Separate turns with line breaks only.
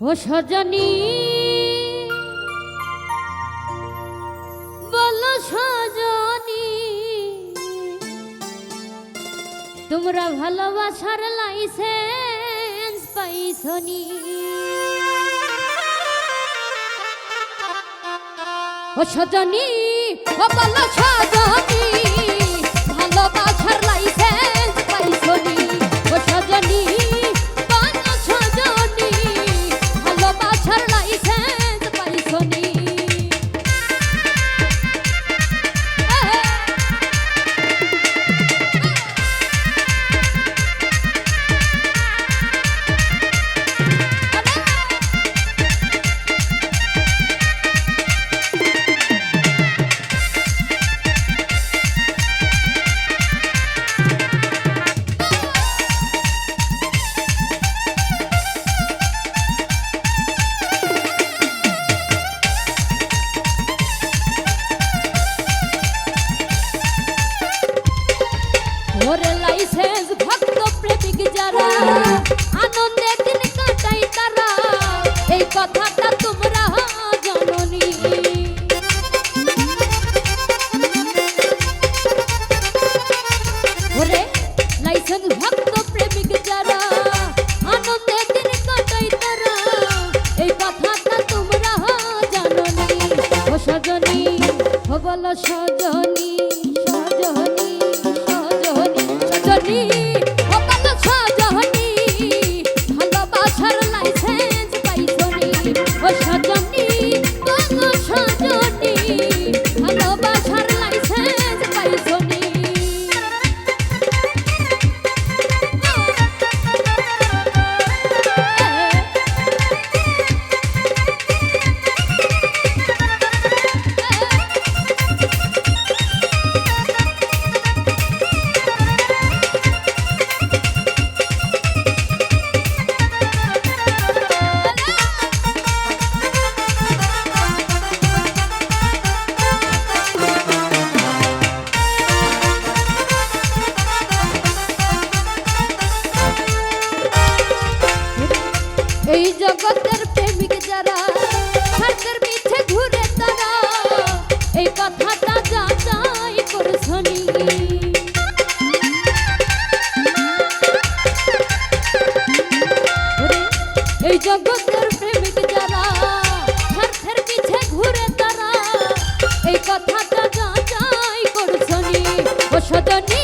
ও সজনী বলো সজনী তোমরা ভালোবাসার লাইসেন্স পাইছনি? ও সজনী ও বলো সজনী। সজনী সজনী। জগতের প্রেমিক যারা স্বার্থের পিছে ঘুরে তারা, এই কথাটা যাচাই করছনি এই জগতের প্রেমিক যারা স্বার্থের পিছে ঘুরে তারা, এই কথাটা যাচাই করছনি ও সদনী